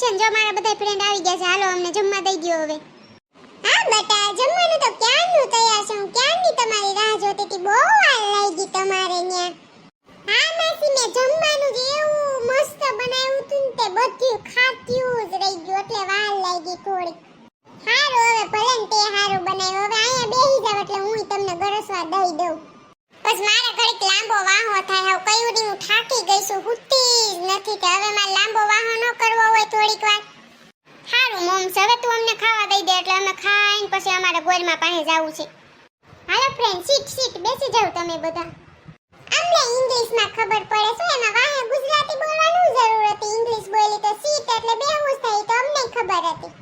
છે ને, જો મારા બધા ફ્રેન્ડ આવી ગયા છે, હાલો અમને જમવા દઈ દ્યો હવે. હા, બટા, જમવાનું તો ક્યારનું તૈયાર છે? હું ક્યારની તમારી રાહ જોતી હતી? બહુ વાર લાગી તમારે ન્યા. હા, માસી, મેં જમવાનું જ એવું મસ્ત બનાવ્યું ને તે બધું ખાત્યું જ રહી ગયું, એટલે વાર લાગી થોડી હારું, હવે ભલે તે હારું બનાવ્યું. હવે અહીંયા બેસી જાવ, એટલે હું તમને ગરસવા દઈ દઉં. બસ મારે ઘડીક લાંબો વાહો થાય. હવે કયું હું થાકી ગઈ છું, હુતી નથી કે હવે મારે લાંબો વાહો ન કરવો હોય થોડીક વાર. હારું મોમ્સ હવે તું અમને ખાવા દઈ દે એટલે અમે ખાઈને પછી અમારે ગોરમાં પાસે જવું છે. હાલો ફ્રેન્ડ સીટ સીટ, બેસી જાવ તમે બધા. અમને ઇંગ્લિશમાં ખબર પડે છે, એમાં વાહે ગુજરાતી બોલવાનું જરૂર હતી. ઇંગ્લિશ બોલી તો સીટ એટલે બેહું થઈ તો અમને ખબર હતી.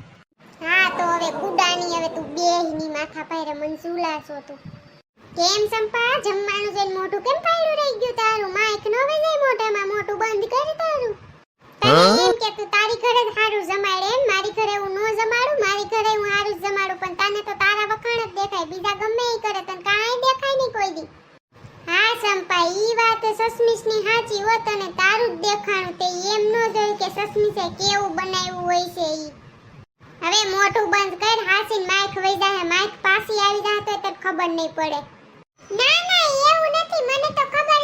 હા, તો હવે કુડાની હવે તું બેહીની માથા પાયરે મન સુલાસો તું. કેમ સંપા? જમવાનું જોઈને મોટું કેમ પાયરું રહી ગયું તારું? માઈક નો વજાય મોઢામાં મોટું બંધ કર તારું. એમ કે તું તારી ઘરે જ હારું જમાડે એમ મારી ઘરે હું નો જમાડું મારી ઘરે હું હારું જમાડું પણ તને તો તારા વખાણ જ દેખાય બીજા ગમે એ કરે તને કાંઈ દેખાય નહીં કોઈ દી. હા સંપા ઈ વાત સસમીસની હાચી હોત તને તારું જ દેખાણું તે એમ ન જોયું કે સસમીશે કેવું બનાવ્યું હોય છે ઈ. હવે મોઢું બંધ કર હાસીન માઈક વઈ જાહે માઈક પાછી આવી જાહે તો તને ખબર નહીં પડે. હું તો ખબર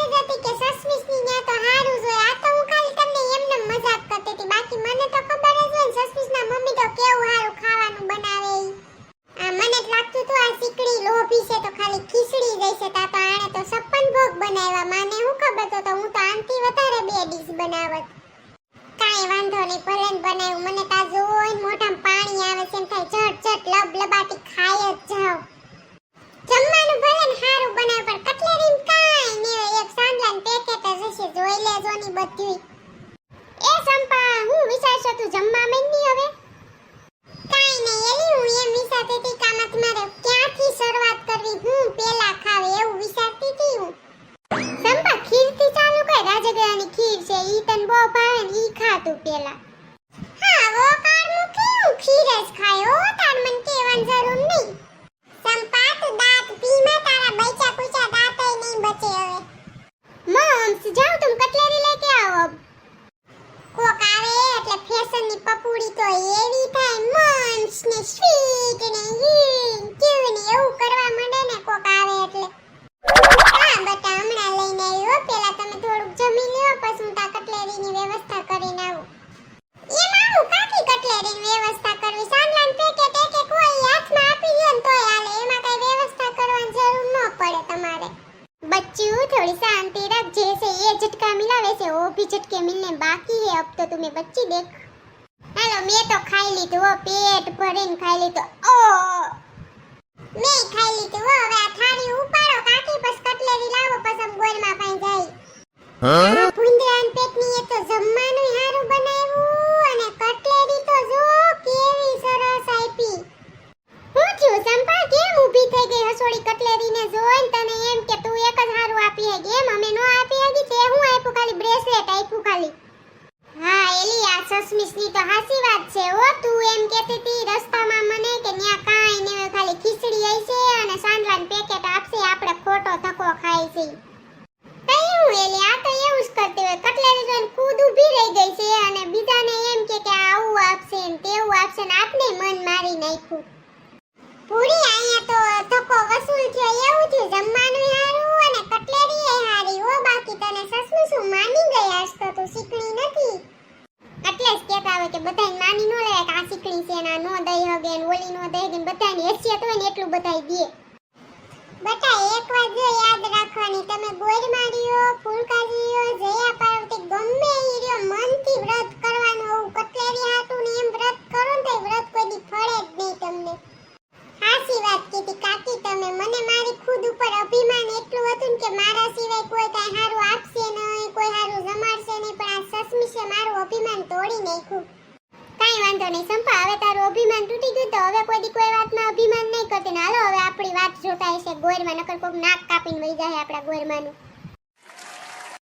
વધારે બે ડીશ બનાવત. કાંઈ વાંધો નહીં, ભલે બનાવ્યું. મને તા મોઢામાં પાણી આવે છે એમ લબ લબાટી ખાઈ જ જાવ જમવાનું ભલે ને સારું બનાવે પણ કટલેરી કાંઈ નહીં હોય. એક સાંજલાનું પેકેટ જ હશે જોઈ લેજો ની બધુંય એ સંપા હું વિચારશો તું જમવા માંડી હવે કાંઈ નહીં એલી હું એમ વિચારતી હતી કે આમાંથી મારે ક્યાંથી શરૂઆત કરવી હું પેલા ખાવ એવું વિચારતી હતી હું સંપા ખીરથી ચાલુ કર રાજગરાની ખીર તને બહુ ઈ ખાતું પેલા. હા વો કાર મુકી હું. ખીર ખાય હો તાર મન કેવાની જરૂર નહીં સંપા તું દાંત પીમાં તારા બચ્ચા કુચા દાંતય નહીં બચે હવે મમ્સ જાઓ તુમ કટલેરી લેકે આવો અબ કોક આવે એટલે ફેશનની પપુડી તો એવી થાય મંચ ને સ્વીટ ને હીન ક્યુ ને એવું કરવા માંડે ને કોક આવે એટલે હા બટા હમણાં લઈને આવ્યો પેલા તમે થોડુંક જમી લ્યો પછી હું તા કટલેરીની વ્યવસ્થા કરીને આવું એમાં હું કાકી કટલેરીની વ્યવસ્થા કરવી સાંજલાન પેકેટ એક એક હોય હાથમાં આપી દે ને તોય હાલે એમાં કઈ વ્યવસ્થા કરવાની જરૂર ન પડે તમારે बच्चू थोड़ी शांति रख जैसे ये झटका मिला वैसे वो भी झटके मिलने बाकी है अब तो तुम्हें बच्ची देख हेलो मैं तो खाई લીધું હો પેટ ભરીને ખાઈ લીધું ઓ મેં ખાઈ લીધું હો હવે આ થાળી ઉપાડો કાકી બસ કટલેરી લાવો પછી આમ ગોળમાં પાઈ જાય આ ભૂંદરાન પેટની એ તો જમવાનું હારું બનાવ્યું અને કટલેરી તો જો કેવી સરસ આપી હું થયું સંપા કેમ ઊભી થઈ ગઈ હસોડી કટલેરીને જોઈને આ તો હાસી વાત છે ઓ તું એમ કહેતી હતી, રસ્તામાં મને કે ન્યા કાંઈ ને ખાલી ખીચડી હશે અને સાંડલાન પેકેટ આપશે, આપણે ખોટો ધક્કો ખાઈ છે. હું એલી, આ તો એવું જ કરતી હોય. કટલેરી જોઈને કૂદ ઊભી રહી ગઈ છે અને બીજાને એમ કે કે આવું આપશે ને તેવું આપશે ને આપને મન મારી નાખ્યું. પૂરી અહીંયા તો ધક્કો વસૂલ છે એવું છે. જમવાનું હારું અને કટલેરી એ હારી. હો, બાકી તને સસલું શું માની ગઈ આજ તો તું શીખણી નથી એટલે જ કહેતા કે બધાય માની ન લે કે આ શીખણી છે ને નો દઈ હગે ને ઓલી નો દઈ હગે ને બધાની હેસિયત હોય ને એટલું બધાય દે. બટા એક વાત જો યાદ રાખવાની, તમે ગોળ માર્યો ફૂલકાજીઓ જયા પાર્વતી, ગમે ઈ રહ્યો, મનથી વ્રત કરવાનું હોવું કટલેરી હાટું ને એમ વ્રત કરો ને તો વ્રત કોઈ દી ફળે જ નહીં તમને. હાસી વાત કીધી, કાકી તમે, મને મારી ખુદ ઉપર અભિમાન એટલું હતું ને કે મારા સિવાય કોઈ વાંધો નહીં તારું અભિમાન તૂટી ગયું તો હવે કોઈ દી કોઈ વાતમાં અભિમાન નહીં કરતી. ને હાલો, હવે આપણી વાત જોતા હશે ગોરમાં, નકર કોક નાક કાપીને વહી જાય આપણા ગોરમાંનું.